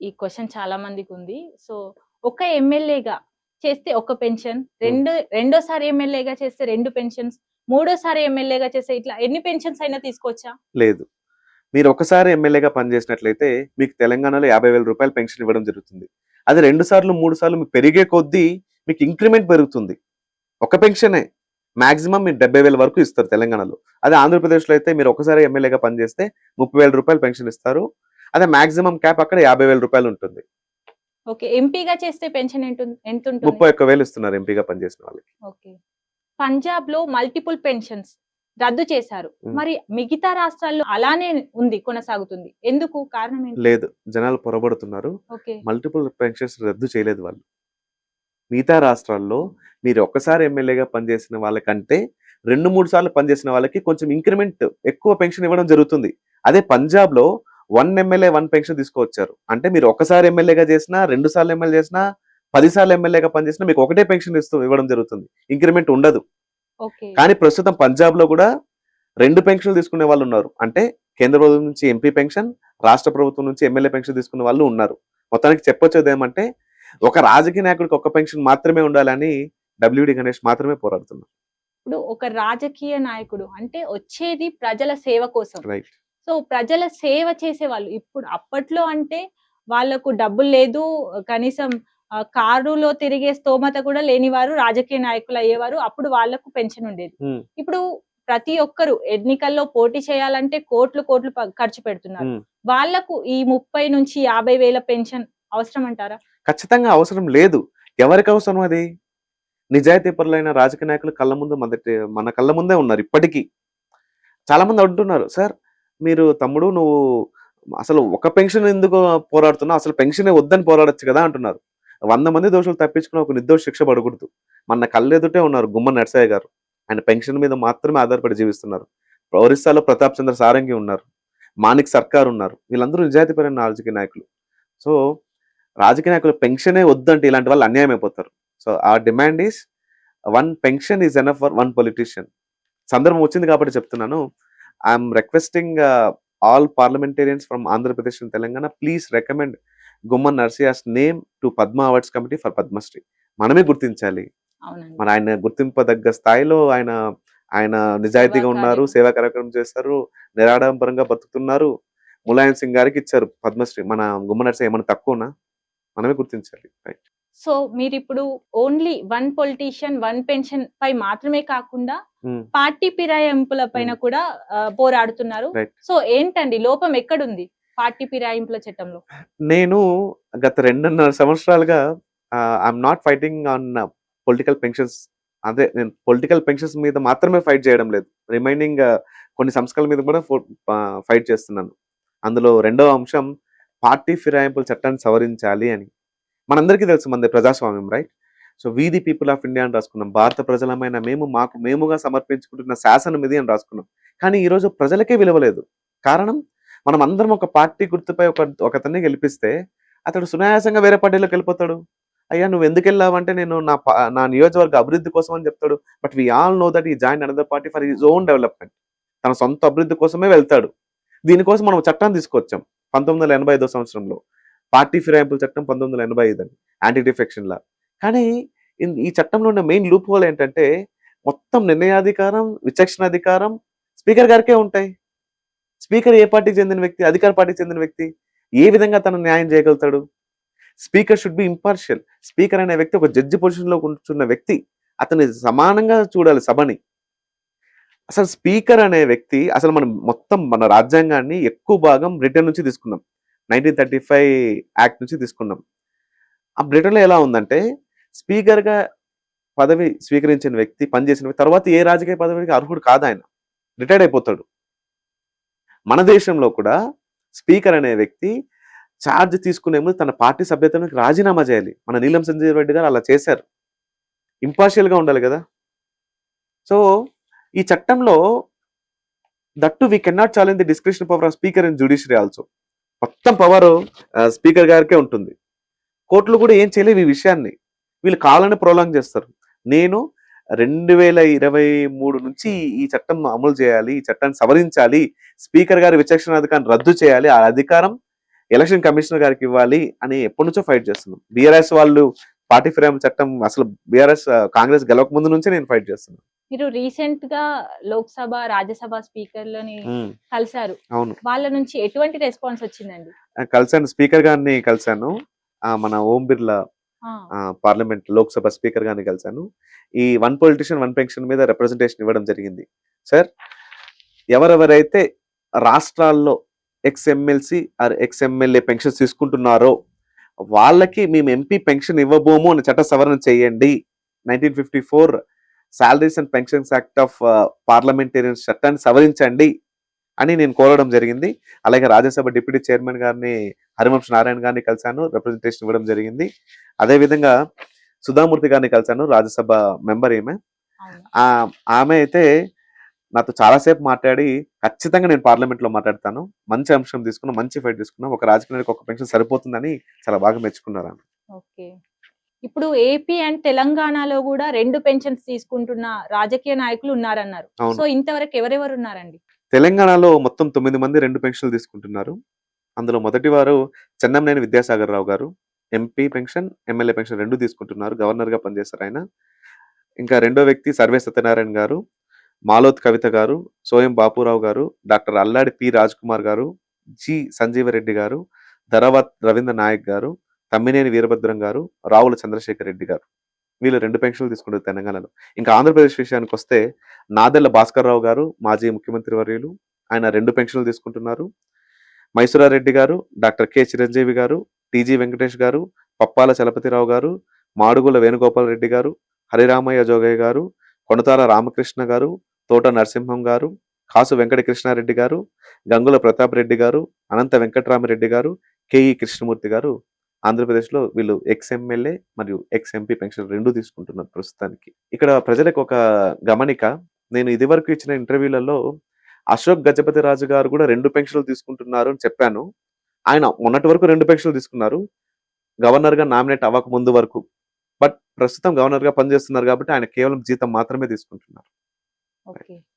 ఈ క్వశ్చన్ చాలా మందికి ఉంది. సో ఒక ఎమ్మెల్యేగా చేస్తే ఒక పెన్షన్ రెండు రెండోసారి ఎమ్మెల్యేగా చేస్తే రెండు పెన్షన్స్ మూడోసారి ఎమ్మెల్యేగా చేస్తే ఇట్లా ఎన్ని పెన్షన్స్ అయినా తీసుకోవచ్చా? లేదు. మీరు ఒకసారి ఎమ్మెల్యేగా పనిచేసినట్లయితే మీకు తెలంగాణలో యాభై వేల రూపాయలు పెన్షన్ ఇవ్వడం జరుగుతుంది. అది రెండు సార్లు మూడు సార్లు మీకు పెరిగే కొద్దీ మీకు ఇంక్రిమెంట్ పెరుగుతుంది. ఒక పెన్షనే మాక్సిమం మీరు డెబ్బై వేల వరకు ఇస్తారు తెలంగాణలో. అదే ఆంధ్రప్రదేశ్లో అయితే మీరు ఒకసారి ఎమ్మెల్యేగా పనిచేస్తే ముప్పై వేల రూపాయలు పెన్షన్ ఇస్తారు. అదే మాక్సిమం క్యాప్ అక్కడ యాభై వేల రూపాయలు ఉంటుంది. ఓకే ఎంపీగా చేస్తే పెన్షన్ ఎంత ఉంటుంది ముప్పై ఒక్క వేలు ఇస్తున్నారు ఎంపీగా పనిచేసిన వాళ్ళకి. ఓకే. పంజాబ్లో మల్టిపుల్ పెన్షన్స్ రద్దు చేశారు. మరి మిగతా రాష్ట్రాల్లో అలానే ఉంది కొనసాగుతుంది. ఎందుకు? కారణం లేదు జనాలు పొరబడుతున్నారు. మల్టిపుల్ పెన్షన్స్ రద్దు చేయలేదు వాళ్ళు. మిగతా రాష్ట్రాల్లో మీరు ఒక్కసారి ఎమ్మెల్యేగా పనిచేసిన వాళ్ళకంటే రెండు మూడు సార్లు పనిచేసిన వాళ్ళకి కొంచెం ఇంక్రిమెంట్ ఎక్కువ పెన్షన్ ఇవ్వడం జరుగుతుంది. అదే పంజాబ్లో వన్ ఎమ్మెల్యే వన్ పెన్షన్ తీసుకొచ్చారు అంటే మీరు ఒకసారి ఎమ్మెల్యేగా చేసినా రెండు సార్లు ఎమ్మెల్యే చేసినా పది సార్లు ఎమ్మెల్యేగా పనిచేసినా మీకు ఒకటే పెన్షన్ ఇస్తూ ఇవ్వడం జరుగుతుంది. ఇంక్రిమెంట్ ఉండదు. కానీ ప్రస్తుతం పంజాబ్లో కూడా రెండు పెన్షన్లు తీసుకునే వాళ్ళు ఉన్నారు. అంటే కేంద్ర ప్రభుత్వం నుంచి ఎంపీ పెన్షన్ రాష్ట్ర ప్రభుత్వం నుంచి ఎమ్మెల్యే పెన్షన్ తీసుకునే వాళ్ళు ఉన్నారు. మొత్తానికి చెప్పొచ్చేది ఏమంటే ఒక రాజకీయ నాయకుడికి ఒక పెన్షన్ మాత్రమే ఉండాలని డబ్ల్యూడి గణేష్ మాత్రమే పోరాడుతున్నారు. ఇప్పుడు ఒక రాజకీయ నాయకుడు అంటే వచ్చేది ప్రజల సేవ కోసం. రైట్. సో ప్రజల సేవ చేసే వాళ్ళు ఇప్పుడు అప్పట్లో అంటే వాళ్ళకు డబ్బులు లేదు కనీసం కారులో తిరిగే స్తోమత కూడా లేని వారు రాజకీయ నాయకులు అయ్యేవారు. అప్పుడు వాళ్ళకు పెన్షన్ ఉండేది. ఇప్పుడు ప్రతి ఒక్కరు ఎన్నికల్లో పోటీ చేయాలంటే కోట్లు కోట్లు ఖర్చు పెడుతున్నారు. వాళ్ళకు ఈ ముప్పై నుంచి యాభై వేల పెన్షన్ అవసరం అంటారా? ఖచ్చితంగా అవసరం లేదు. ఎవరికి అవసరం అది? నిజాయితీ పరులైన రాజకీయ నాయకులు కళ్ళ ముందు మన కళ్ళ ముందే ఉన్నారు ఇప్పటికీ. చాలా మంది అంటున్నారు సార్ మీరు తమ్ముడు నువ్వు అసలు ఒక పెన్షన్ ఎందుకు పోరాడుతున్నావు అసలు పెన్షనే వద్దని పోరాడొచ్చు కదా అంటున్నారు. వంద మంది దోషులు తప్పించుకుని ఒక నిర్దోష శిక్ష పడకూడదు. మన కళ్ళెదుటే ఉన్నారు గుమ్మ నర్సయ్య గారు. ఆయన పెన్షన్ మీద మాత్రమే ఆధారపడి జీవిస్తున్నారు. ఒరిస్సాలో ప్రతాప్ చంద్ర సారంగి ఉన్నారు. మాణిక్ సర్కార్ ఉన్నారు. వీళ్ళందరూ నిజాయితీపరమైన రాజకీయ నాయకులు. సో రాజకీయ నాయకులు పెన్షనే వద్దంటే ఇలాంటి వాళ్ళు అన్యాయం అయిపోతారు. సో ఆ demand is one pension is enough for one politician. సందర్భం వచ్చింది కాబట్టి చెప్తున్నాను. I'm requesting all parliamentarians from Andhra Pradesh and Telangana please recommend Gumman Narsaiah's name to Padma awards committee for Padma Shri మనమే గుర్తించాలి. మన ఆయన గుర్తింపదగ్గ స్థాయిలో ఆయన ఆయన నిజాయితీగా ఉన్నారు. సేవా కార్యక్రమం చేస్తారు నిరాడంబరంగా బతుకుతున్నారు. ములాయం సింగ్ గారికి ఇచ్చారు పద్మశ్రీ మన గుమ్మ నర్సయ్య ఏమైనా తక్కువనా? మనమే గుర్తించాలి. రైట్ సో మీరు ఇప్పుడు only one politician one pension పై మాత్రమే కాకుండా పార్టీ ఫిరాయింపుల పైన కూడా ఆ, పోరాడుతున్నారు. సో ఏంటండి లోపం ఎక్కడుంది పార్టీ ఫిరాయింపుల చట్టంలో? నేను గత రెండున్నర సంవత్సరాలుగా I'm not fighting on political pensions అదే నేను పొలిటికల్ పెన్షన్స్ మీద మాత్రమే ఫైట్ చేయడం లేదు. రిమైనింగ్ కొన్ని సంస్కరణల మీద కూడా ఫైట్ చేస్తున్నాను. అందులో రెండవ అంశం పార్టీ ఫిరాయింపుల చట్టాన్ని సవరించాలి అని. మనందరికీ తెలుసు మనది ప్రజాస్వామ్యం right so we the people of India అని రాసుకున్నాం. భారత ప్రజలమైన మేము మాకు మేముగా సమర్పించుకుంటున్న శాసనం ఇది అని రాసుకున్నాం. కానీ ఈ రోజు ప్రజలకే విలువలేదు. కారణం? మనం అందరం ఒక పార్టీ గుర్తుపై ఒక ఒకతన్ని గెలిపిస్తే అతడు సునాయాసంగా వేరే పార్టీలోకి వెళ్ళిపోతాడు. అయ్యా నువ్వు ఎందుకు వెళ్ళావంటే నేను నా నా నియోజకవర్గ అభివృద్ధి కోసం అని చెప్తాడు. But we all know that he join another party for his own development తన సొంత అభివృద్ధి కోసమే వెళ్తాడు. దీనికోసం మనం చట్టాన్ని తీసుకొచ్చాం పంతొమ్మిది వందల ఎనభై ఐదో సంవత్సరంలో. పార్టీ ఫిరాయింపుల చట్టం పంతొమ్మిది వందల ఎనభై ఐదు అని యాంటీ డిఫెక్షన్ లా. కానీ ఈ చట్టంలో ఉన్న మెయిన్ లూప్ హోల్ ఏంటంటే మొత్తం నిర్ణయాధికారం విచక్షణాధికారం స్పీకర్ గారికే ఉంటాయి. స్పీకర్ ఏ పార్టీకి చెందిన వ్యక్తి అధికార పార్టీకి చెందిన వ్యక్తి ఏ విధంగా తను న్యాయం చేయగలుగుతాడు? Speaker should be impartial. Speaker అనే వ్యక్తి ఒక జడ్జి పొజిషన్లో కూర్చున్న వ్యక్తి అతని సమానంగా చూడాలి సభని. అసలు స్పీకర్ అనే వ్యక్తి అసలు మనం మొత్తం మన రాజ్యాంగాన్ని ఎక్కువ భాగం బ్రిటన్ నుంచి తీసుకున్నాం. నైన్టీన్ థర్టీ ఫైవ్ యాక్ట్ నుంచి తీసుకున్నాం. ఆ బ్రిటన్లో ఎలా ఉందంటే స్పీకర్గా పదవి స్వీకరించిన వ్యక్తి పనిచేసిన తర్వాత ఏ రాజకీయ పదవికి అర్హుడు కాదు ఆయన రిటైర్డ్ అయిపోతాడు. మన దేశంలో కూడా స్పీకర్ అనే వ్యక్తి ఛార్జ్ తీసుకునే ముందు తన పార్టీ సభ్యత్వానికి రాజీనామా చేయాలి. మన నీలం సంజయ్ రెడ్డి గారు అలా చేశారు. ఇంపార్షియల్గా ఉండాలి కదా. సో ఈ చట్టంలో that we cannot challenge the description power of speaker and judiciary also. మొత్తం పవర్ స్పీకర్ గారికే ఉంటుంది. కోర్టులు కూడా ఏం చేయలేవు ఈ విషయాన్ని. వీళ్ళు కావాలని ప్రోలాంగ్ చేస్తారు. నేను రెండు వేల ఇరవై మూడు నుంచి ఈ చట్టం అమలు చేయాలి ఈ చట్టాన్ని సవరించాలి స్పీకర్ గారి విచక్షణ అధికారాన్ని రద్దు చేయాలి ఆ అధికారం ఎలక్షన్ కమిషనర్ గారికి ఇవ్వాలి అని ఎప్పటి నుంచో ఫైట్ చేస్తున్నాం. బీఆర్ఎస్ వాళ్ళు పార్టీ ఫ్రేమ్ చట్టం అసలు బీఆర్ఎస్ కాంగ్రెస్ గెలవక ముందు నుంచే నేను ఫైట్ చేస్తున్నాను. మీరు రీసెంట్గా లోక్సభ రాజ్యసభ స్పీకర్లని కలిశారు. అవును. వాళ్ళ నుంచి ఎటువంటి రెస్పాన్స్ వచ్చిందండి? కలిశాను. స్పీకర్ గారిని కలిశాను. మన ఓం బిర్లా పార్లమెంట్ లోక్సభ స్పీకర్ గారిని కలిశాను. ఈ వన్ పొలిటీషియన్ వన్ పెన్షన్ మీద రిప్రజెంటేషన్ ఇవ్వడం జరిగింది. సార్ ఎవరెవరైతే రాష్ట్రాల్లో ex MLC or ex MLA pensions తీసుకుంటున్నారో వాళ్ళకి మేము ఎంపీ పెన్షన్ ఇవ్వబోము అని చట్ట సవరణ చేయండి. Nineteen fifty four salaries and pensions act of parliamentarian చట్టాన్ని సవరించండి అని నేను కోరడం జరిగింది. అలాగే రాజ్యసభ డిప్యూటీ చైర్మన్ గారిని హరివంశ్ నారాయణ గారిని కలిశాను రిప్రజెంటేషన్ ఇవ్వడం జరిగింది. అదే విధంగా సుధామూర్తి గారిని కలిశాను రాజ్యసభ మెంబర్ ఈమె. ఆమె అయితే నాతో చాలాసేపు మాట్లాడి ఖచ్చితంగా నేను పార్లమెంట్లో మాట్లాడతాను. మంచి అంశం తీసుకున్నా మంచి ఫైట్ తీసుకున్నా. ఒక రాజకీయ నాయకుడికి ఒక పెన్షన్ సరిపోతుందని చాలా బాగా మెచ్చుకున్నారు ఆమె. ఇప్పుడు ఏపీ అండ్ తెలంగాణలో కూడా రెండు పెన్షన్స్ తీసుకుంటున్న రాజకీయ నాయకులు ఉన్నారన్నారు. సో ఇంతవరకు ఎవరెవరు ఉన్నారండి? తెలంగాణలో మొత్తం తొమ్మిది మంది రెండు పెన్షన్లు తీసుకుంటున్నారు. అందులో మొదటి వారు చెన్నంనేని విద్యాసాగర్ రావు గారు. ఎంపీ పెన్షన్ ఎమ్మెల్యే పెన్షన్ రెండు తీసుకుంటున్నారు. గవర్నర్గా పనిచేస్తారు ఆయన. ఇంకా రెండో వ్యక్తి సర్వే సత్యనారాయణ గారు. మాలోత్ కవిత గారు. సోయం బాపురావు గారు. డాక్టర్ అల్లాడి పి రాజ్ కుమార్ గారు. జి సంజీవరెడ్డి గారు. ధరవత్ రవీంద్ర నాయక్ గారు. తమ్మినేని వీరభద్రం గారు రావుల చంద్రశేఖర్ రెడ్డి గారు. వీళ్ళు రెండు పెన్షన్లు తీసుకుంటారు తెలంగాణలో. ఇంకా ఆంధ్రప్రదేశ్ విషయానికి వస్తే నాదెళ్ళ భాస్కర్ రావు గారు మాజీ ముఖ్యమంత్రి వర్యులు. ఆయన రెండు పెన్షన్లు తీసుకుంటున్నారు. మైసూరారెడ్డి గారు డాక్టర్ కె చిరంజీవి గారు టీజీ వెంకటేష్ గారు పప్పాల చలపతిరావు గారు మాడుగుల వేణుగోపాల్ రెడ్డి గారు హరిరామయ్య జోగయ్య గారు కొనతాల రామకృష్ణ గారు తోట నరసింహం గారు కాసు వెంకట కృష్ణారెడ్డి గారు గంగుల ప్రతాప్ రెడ్డి గారు అనంత వెంకటరామరెడ్డి గారు కేఈ కృష్ణమూర్తి గారు ఆంధ్రప్రదేశ్లో వీళ్ళు ఎక్స్ ఎమ్మెల్యే మరియు ఎక్స్ ఎంపీ పెన్షన్ రెండు తీసుకుంటున్నారు ప్రస్తుతానికి. ఇక్కడ ప్రజలకు ఒక గమనిక నేను ఇదివరకు ఇచ్చిన ఇంటర్వ్యూలలో అశోక్ గజపతి రాజు గారు కూడా రెండు పెన్షన్లు తీసుకుంటున్నారు అని చెప్పాను. ఆయన మొన్నటి వరకు రెండు పెన్షన్లు తీసుకున్నారు. గవర్నర్గా నామినేట్ అవ్వక ముందు వరకు. బట్ ప్రస్తుతం గవర్నర్గా పనిచేస్తున్నారు కాబట్టి ఆయన కేవలం జీతం మాత్రమే తీసుకుంటున్నారు.